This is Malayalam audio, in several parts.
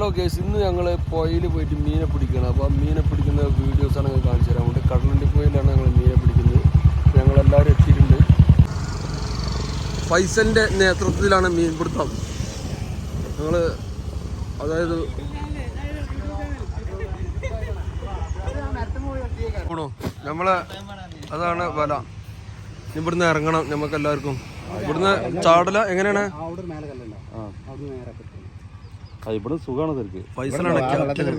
ഹലോ കേസ് ഇന്ന് ഞങ്ങൾ പുഴയിൽ പോയിട്ട് മീനെ പിടിക്കണം. അപ്പോൾ ആ മീനെ പിടിക്കുന്ന വീഡിയോസാണ് ഞങ്ങൾ കാണിച്ചു തരാം. അതുകൊണ്ട് കടലണ്ടി പുഴയിലാണ് ഞങ്ങൾ മീനെ പിടിക്കുന്നത്. ഞങ്ങളെല്ലാവരും എത്തിയിട്ടുണ്ട്. ഫൈസലിന്റെ നേതൃത്വത്തിലാണ് മീൻ പിടുത്തം ഞങ്ങൾ അതായത് ആണോ നമ്മളെ അതാണ് വല. ഇവിടുന്ന് ഇറങ്ങണം നമുക്ക് എല്ലാവർക്കും ഇവിടുന്ന് ചാടല എങ്ങനെയാണ്? ആ ഇവിടെ സുഖമാണ് തിരക്ക് പൈസ അത്ര ഇത്ര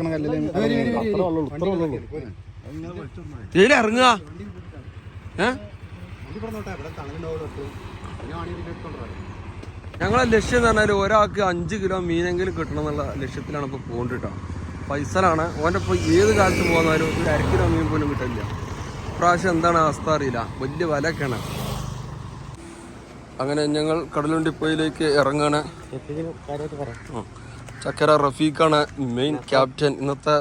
ഇതിൽ ഇറങ്ങുക. ഞങ്ങളെ ലക്ഷ്യം എന്ന് പറഞ്ഞാൽ ഒരാൾക്ക് അഞ്ച് കിലോ മീനെങ്കിലും കിട്ടണം എന്നുള്ള ലക്ഷ്യത്തിലാണ് ഇപ്പൊ പോകുന്നത് കേട്ടോ പൈസലാണ്. ഓന്റെ ഇപ്പോൾ ഏത് കാലത്ത് പോകുന്നാലും ഒരു അര കിലോ മീൻ പോലും കിട്ടില്ല പ്രാവശ്യം എന്താണ് അവസ്ഥ അറിയില്ല. വലിയ വിലയൊക്കെയാണ് അങ്ങനെ ഞങ്ങൾ കടലുണ്ടിപ്പോയിലേക്ക് ഇറങ്ങാണ്. ഉം. ചക്കര റഫീഖാണ് മെയിൻ ക്യാപ്റ്റൻ ഇന്നത്തെ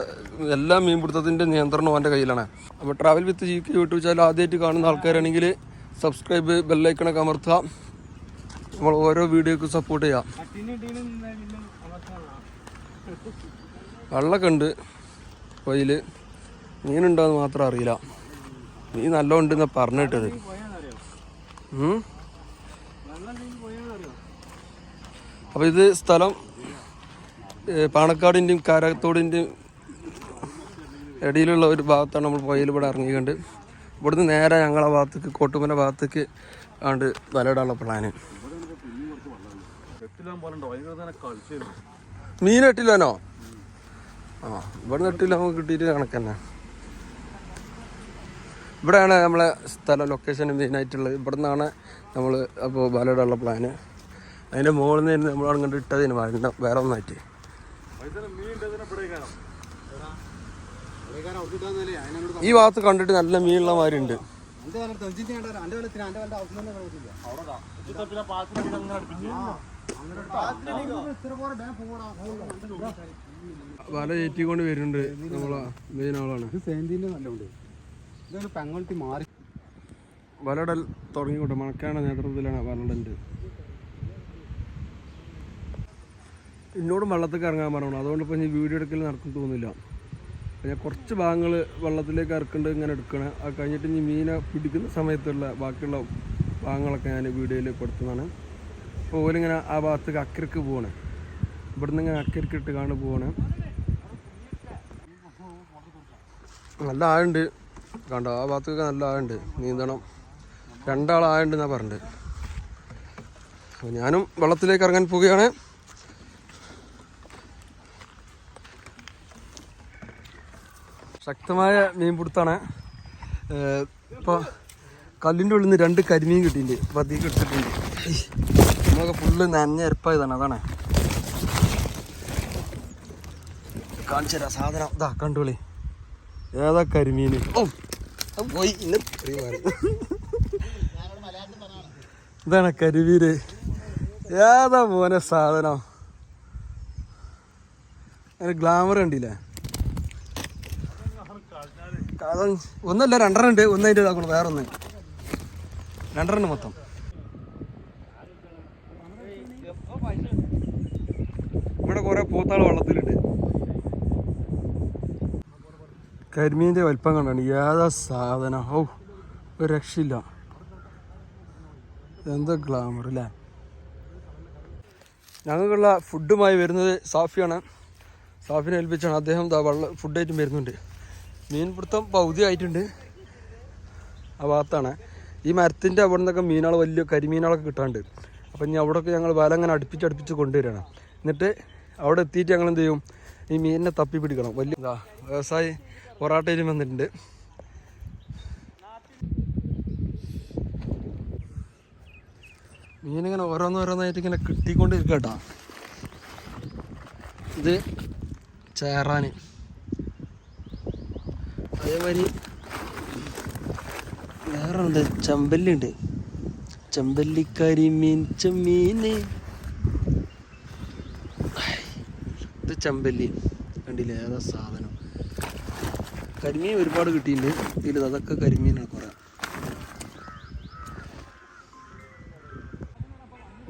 എല്ലാ മീൻപിടുത്തത്തിന്റെ നിയന്ത്രണവും അവന്റെ കയ്യിലാണ്. അപ്പോൾ travel with G K YouTube channel ആദ്യമായിട്ട് കാണുന്ന ആൾക്കാരാണെങ്കിൽ സബ്സ്ക്രൈബ് ബെല്ലൈക്കണൊക്കെ അമർത്തുക. നമ്മൾ ഓരോ വീഡിയോക്കും സപ്പോർട്ട് ചെയ്യാം. വെള്ളമൊക്കെ ഉണ്ട് പുഴയിൽ മീനുണ്ടോയെന്ന് മാത്രം അറിയില്ല. മീൻ നല്ല ഉണ്ടെന്നാണ് പറഞ്ഞിട്ടത്. ഉം. അപ്പോൾ ഇത് സ്ഥലം പാണക്കാടിന്റെയും കാരത്തോടിന്റെയും ഇടയിലുള്ള ഒരു ഭാഗത്താണ് നമ്മൾ പുഴയിൽ ഇവിടെ ഇറങ്ങിക്കൊണ്ട്. ഇവിടുന്ന് നേരെ ഞങ്ങളെ ഭാഗത്തേക്ക് കോട്ടുമല ഭാഗത്തേക്ക് ആണ്ട് വലയിടാനുള്ള പ്ലാന് മീൻ എട്ടില്ലാനോ ആ ഇവിടെ എട്ടില്ല നമുക്ക് കിട്ടിയിട്ട് കണക്കന്നെ ഇവിടെയാണ് നമ്മളെ സ്ഥലം ലൊക്കേഷൻ മെയിനായിട്ടുള്ളത് ഇവിടെ നിന്നാണ് നമ്മൾ അപ്പോൾ വലയിടാനുള്ള പ്ലാന് അതിന്റെ മുകളിൽ നിന്ന് നമ്മൾ അങ്ങോട്ട് ഇട്ടതിന് വേണ്ട വേറെ ഒന്നായിട്ട്. ഈ ഭാഗത്ത് കണ്ടിട്ട് നല്ല മീനുള്ള മാരുണ്ട് വല ഏറ്റിക്കൊണ്ട് വരുന്നുണ്ട് നമ്മളെ മെയിൻ ആളാണ്. വലടൽ തുടങ്ങിക്കോട്ടെ മണക്കാണ് നേതൃത്വത്തിലാണ് വലടന്റെ എന്നോടും വെള്ളത്തേക്ക് ഇറങ്ങാൻ പറഞ്ഞു അതുകൊണ്ട് ഇപ്പോൾ ഞാൻ വീഡിയോ എടുക്കൽ നടക്കും തോന്നുന്നില്ല. ഞാൻ കുറച്ച് ഭാഗങ്ങൾ വെള്ളത്തിലേക്ക് ഇറക്കേണ്ടത് ഇങ്ങനെ എടുക്കണം. അത് കഴിഞ്ഞിട്ട് ഇനി മീനെ പിടിക്കുന്ന സമയത്തുള്ള ബാക്കിയുള്ള ഭാഗങ്ങളൊക്കെ ഞാൻ വീഡിയോയിൽ പെടുത്തുന്നതാണ് അപ്പോൾ ഓലിങ്ങനെ ആ ഭാഗത്തേക്ക് അക്കരക്ക് പോവാണ്. ഇവിടുന്ന് ഇങ്ങനെ അക്കരക്ക് ഇട്ട് കാണു പോവാണ്. നല്ല ആഴുണ്ട്. കണ്ടോ? ആ ഭാഗത്തൊക്കെ നല്ല ആഴുണ്ട്. നീന്തണം. രണ്ടാളായുണ്ട് എന്നാ പറഞ്ഞത്. അപ്പോൾ ഞാനും വെള്ളത്തിലേക്ക് ഇറങ്ങാൻ പോവുകയാണ്. ശക്തമായ മീൻ പിടുത്താണ്. ഇപ്പോൾ കല്ലിന്റെ ഉള്ളിൽ നിന്ന് രണ്ട് കരിമീൻ കിട്ടിയിട്ടുണ്ട്. അപ്പോൾ അധികം നമ്മളൊക്കെ ഫുള്ള് നനഞ്ഞ അരപ്പായതാണ്. അതാണ്. കാണിച്ചു തരാം. സാധനം. ഇതാ കണ്ടുകളി ഏതാ കരിമീൻ? ഓ പോയി. ഇതാണ് കരിമീന് ഏതാ മോനെ സാധനം? ഗ്ലാമർ കണ്ടില്ലേ? ഒന്നല്ല രണ്ടെണ്ണം ഉണ്ട് ഒന്ന് അതിന്റെ ഇതാക്കണം വേറെ ഒന്ന് രണ്ടെണ്ണം മൊത്തം. ഇവിടെ കുറെ പൂത്താൾ വെള്ളത്തിലുണ്ട്. കരിമീന്റെ വലിപ്പം കണ്ടാണ്. ഏതാ സാധനം? ഓ ഒരു രക്ഷയില്ല. എന്താ ഗ്ലാമർ അല്ലേ ഞങ്ങൾക്കുള്ള ഫുഡുമായി വരുന്നത് സാഫിയാണ്. സാഫിനെ ഏൽപ്പിച്ചാണ്. അദ്ദേഹം വെള്ളം ഫുഡായിട്ടും വരുന്നുണ്ട്. മീൻപിടുത്തം പകുതി ആയിട്ടുണ്ട് ആ ഭാഗത്താണ്. ഈ മരത്തിന്റെ അവിടെ നിന്നൊക്കെ മീനുകൾ വലിയ കരിമീനുകളൊക്കെ കിട്ടാണ്ട്. അപ്പം ഇനി അവിടെയൊക്കെ ഞങ്ങൾ വല അങ്ങനെ അടുപ്പിച്ച് അടുപ്പിച്ച് കൊണ്ടുവരികയാണ്. എന്നിട്ട് അവിടെ എത്തിയിട്ട് ഞങ്ങൾ എന്ത് ചെയ്യും? ഈ മീനിനെ തപ്പി പിടിക്കണം. വലിയ ഇതാ വ്യവസായി പൊറാട്ടയിലും വന്നിട്ടുണ്ട്. മീനിങ്ങനെ ഓരോന്നോരോന്നായിട്ട് ഇങ്ങനെ കിട്ടിക്കൊണ്ടിരിക്കട്ടോ ഇത് ചേറാന്. അതേമാതിരി വേറെ ഉണ്ട് ചെമ്പല്ലി ഉണ്ട് ചെമ്പല്ലിക്കരി മീൻ ചെമ്മീന് ഇത് ചമ്പല്ലി. കണ്ടില്ലേ? ഏതാ സാധനം? കരിമീൻ ഒരുപാട് കിട്ടിയിട്ടുണ്ട് ഇതിൽ അതൊക്കെ കരിമീനാണ് കുറെ.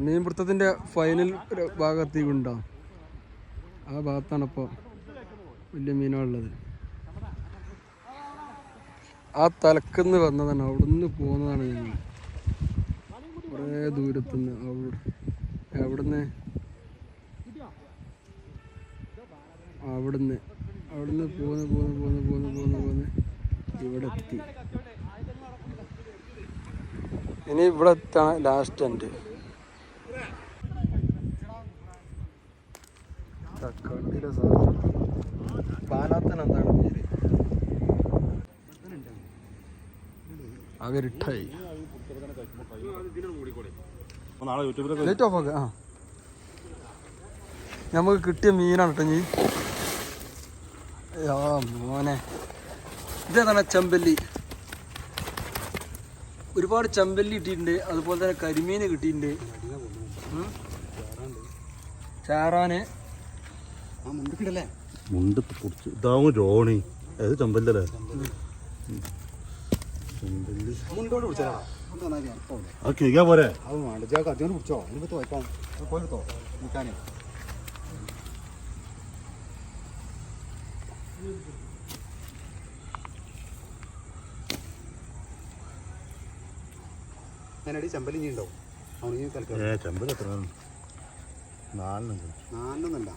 മീൻപിടുത്തത്തിന്റെ ഫൈനൽ ഭാഗത്തേക്കുണ്ടോ ആ ഭാഗത്താണ് ഇപ്പോൾ വലിയ മീനുകളുള്ളത് ആ തലക്കുന്ന് വന്നതാണ് അവിടുന്ന് പോകുന്നതാണ് ഞങ്ങൾ കുറേ ദൂരത്തുനിന്ന് അവിടെ അവിടുന്ന് അവിടുന്ന്. അവിടുന്ന് പോന്ന് പോന്ന് പോന്ന് പോന്ന് പോന്ന് പോന്ന് ഇവിടെ എത്തി. ഇനി ഇവിടെ എത്താണ് ലാസ്റ്റ് എൻഡ് തക്കാട്ടിയിലെ സാധനം. പാലാത്തൻ പേര്? ആകെ ഇരുട്ടായി നാളെ യൂട്യൂബിലൊക്കെ ലൈറ്റ് ഓഫ് ആക്കുക ആ. നമുക്ക് കിട്ടിയ മീനാണ് കേട്ടോ നീ മോനെ. ഇതേതാണ് ചെമ്പല്ലി? ഒരുപാട് ചെമ്പല്ലി കിട്ടിയിട്ടുണ്ട്. അതുപോലെ തന്നെ കരിമീൻ കിട്ടിയിട്ടുണ്ട്. ചാറാന്. മുണ്ട് പൊടിച്ച്. ഇതാവും രോണി ഏത് ചമ്പല്ലല്ലേ ചെമ്പല്ലി മുണ്ടോട് പിടിച്ചാ അത് കേൾക്കാൻ പോരെ? അത് വേണ്ട. ജാക്ക് അതിനോട് പിടിച്ചോ. എനിക്ക് തോക്കാം പോയിട്ടോ നിൽക്കാനേ. ഞാനടി ചമ്പലി നീ ഉണ്ടോ അവന് തൽക്കാലം. ഏ ചെമ്പൽ എത്ര നാലിനുണ്ട് നാലെന്നല്ല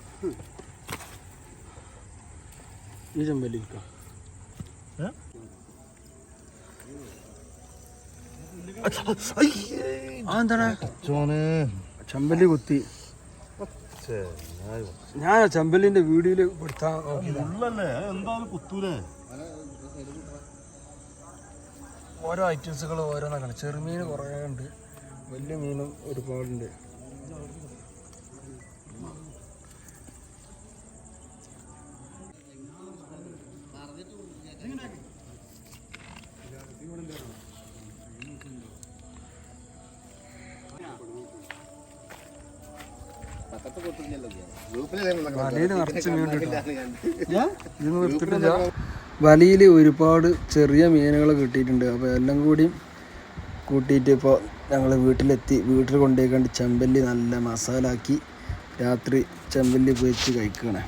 ഈ ചെമ്പല്ലി കിട്ടാം ചോനെ ചെമ്പല്ലി കുത്തി. ഞാൻ ചമ്പല്ലിന്റെ ചെമ്പല്ലിന്റെ വീഡിയോയിൽ പെടുത്താൻ ഓരോ ഐറ്റംസുകൾ ഓരോന്നാണ് ചെറുമീൻ കുറേ ഉണ്ട്. വലിയ മീനും ഒരുപാടുണ്ട്. നിറച്ച് വലയിൽ ഒരുപാട് ചെറിയ മീനുകൾ കിട്ടിയിട്ടുണ്ട്. അപ്പോൾ എല്ലാം കൂടി കൂട്ടിയിട്ട് ഇപ്പോൾ ഞങ്ങൾ വീട്ടിലെത്തി. വീട്ടിൽ കൊണ്ടുപോയിക്കൊണ്ട് ചെമ്പല്ലി നല്ല മസാലാക്കി രാത്രി ചെമ്പല്ലി പൊരിച്ച് കഴിക്കുകയാണ്.